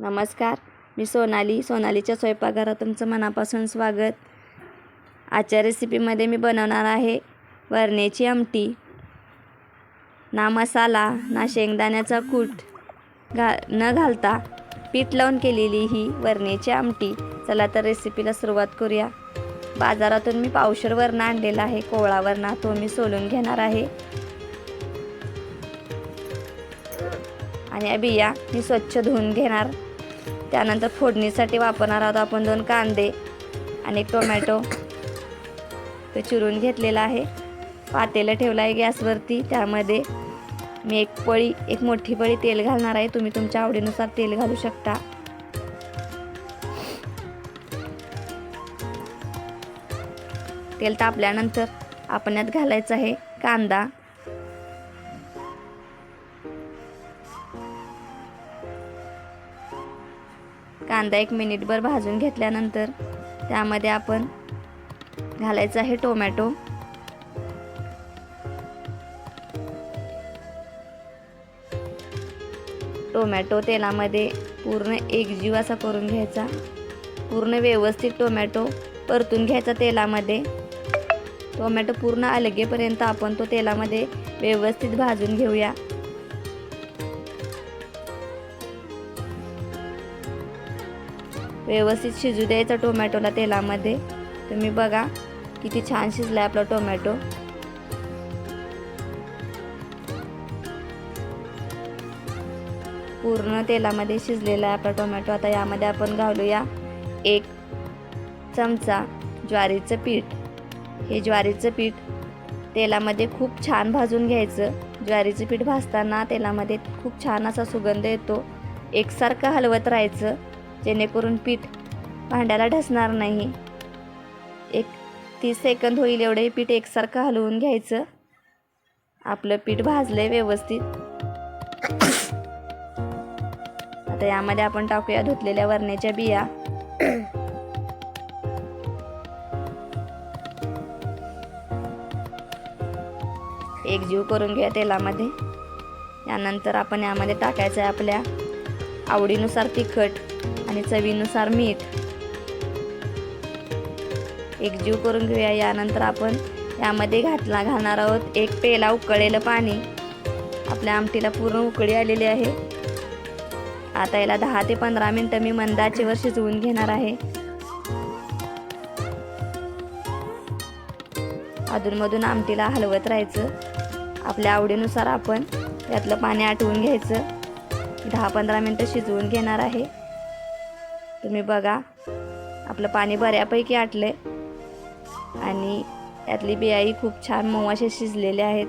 नमस्कार मी सोनाली. सोनालीच्या स्वयंपाकघरात तुमचं मनापासून स्वागत. आजच्या रेसिपीमध्ये मी बनवणार आहे वरण्याची आमटी. ना मसाला ना शेंगदाण्याचा कूट. घा न घालता पीठ लावून केलेली ही वरण्याची आमटी. चला तर रेसिपीला सुरुवात करूया. बाजारातून मी पावशर वरणं आणलेला आहे. कोवळा वरणा तो मी सोलून घेणार आहे. आणि या बिया मी स्वच्छ धुवून घेणार. त्यानंतर फोडणीसाठी वापरणार आहोत आपण दोन कांदे आणि एक टोमॅटो. ते चिरून घेतलेला आहे. पातेलं ठेवलं आहे गॅसवरती. त्यामध्ये मी एक पळी एक मोठी पळी तेल घालणार आहे. तुम्ही तुमच्या आवडीनुसार तेल घालू शकता. तेल तापल्यानंतर आपण यात घालायचं आहे कांदा. कांदा एक मिनिटभर भाजून घेतल्यानंतर त्यामध्ये आपण घालायचं आहे टोमॅटो. टोमॅटो तेलामध्ये पूर्ण एकजीव असा करून घ्यायचा. पूर्ण व्यवस्थित टोमॅटो परतून घ्यायचा तेलामध्ये. टोमॅटो पूर्ण अलगेपर्यंत आपण तो तेलामध्ये व्यवस्थित भाजून घेऊया. व्यवस्थित शिजू द्यायचा टोमॅटोला तेलामध्ये. तुम्ही बघा किती छान शिजला आपला टोमॅटो. पूर्ण तेलामध्ये शिजलेला आहे आपला टोमॅटो. आता यामध्ये आपण घालूया एक चमचा ज्वारीचं पीठ. हे ज्वारीचं पीठ तेलामध्ये खूप छान भाजून घ्यायचं. ज्वारीचं पीठ भाजताना तेलामध्ये खूप छान असा सुगंध येतो. एकसारखं हलवत राहायचं. जेणेकरून पीठ भांड्याला ढसणार नाही. एक तीस सेकंद होईल एवढे पीठ एकसारखं हलवून घ्यायचं. आपलं पीठ भाजलंय व्यवस्थित. आता यामध्ये आपण टाकूया धुतलेल्या वरण्याच्या बिया. एक जीव करून घ्या तेलामध्ये. यानंतर आपण यामध्ये टाकायचं आहे आपल्या आवडीनुसार तिखट. आणि चवीनुसार मीठ. एकजीव करून घेऊया. यानंतर आपण यामध्ये घातला घालणार आहोत एक पेला उकळलेलं पाणी. आपल्या आमटीला पूर्ण उकळी आलेली आहे. आता याला दहा ते पंधरा मिनटं मी मंदाचेवर शिजवून घेणार आहे. अधूनमधून आमटीला हलवत राहायचं. आपल्या आवडीनुसार आपण त्यातलं पाणी आटवून घ्यायचं. दहा पंधरा मिनटं शिजवून घेणार आहे. तुम्ही बघा. आपलं पाणी बऱ्यापैकी आटलं आहे आणि यातली बियाही खूप छान मऊ असे शिजलेले आहेत.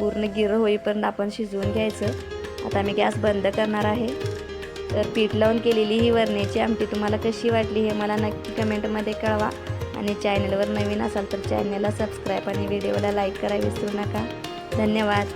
पूर्ण गिर होईपर्यंत आपण शिजवून घ्यायचं. आता मी गॅस बंद करणार आहे. तर पीठ लावून केलेली ही वरण्याची आमटी तुम्हाला कशी वाटली हे मला नक्की कमेंटमध्ये कळवा. आणि चॅनलवर नवीन असाल तर चॅनलला सबस्क्राईब आणि व्हिडिओला लाईक करा विसरू नका. धन्यवाद.